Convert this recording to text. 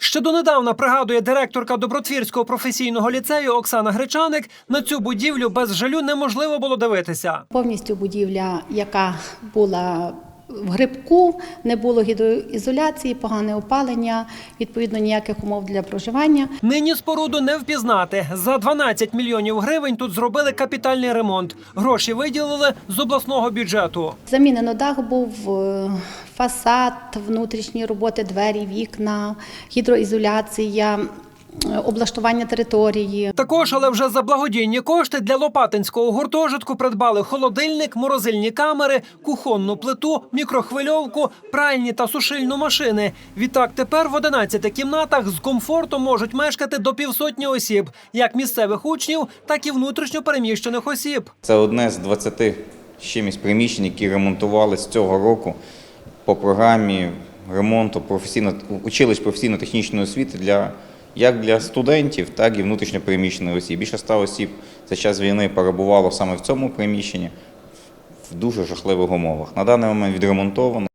Ще донедавна пригадує директорка Добротвірського професійного ліцею Оксана Гречаник. На цю будівлю без жалю неможливо було дивитися. Повністю будівля, яка була в грибку, не було гідроізоляції, погане опалення, відповідно ніяких умов для проживання. Нині споруду не впізнати. За 12 мільйонів гривень тут зробили капітальний ремонт. Гроші виділили з обласного бюджету. Замінено дах був, е, фасад, внутрішні роботи, двері, вікна, гідроізоляція, облаштування території. Також, але вже за благодійні кошти для Лопатинського гуртожитку придбали холодильник, морозильні камери, кухонну плиту, мікрохвильовку, пральні та сушильну машини. Відтак тепер в 11 кімнатах з комфортом можуть мешкати до півсотні осіб, як місцевих учнів, так і внутрішньо переміщених осіб. Це одне з 20 з чимось приміщень, які ремонтували з цього року по програмі ремонту професійно училищ професійно-технічної освіти для як для студентів, так і внутрішньо переміщених осіб. Більше ста осіб за час війни перебувало саме в цьому приміщенні в дуже жахливих умовах. На даний момент відремонтовано.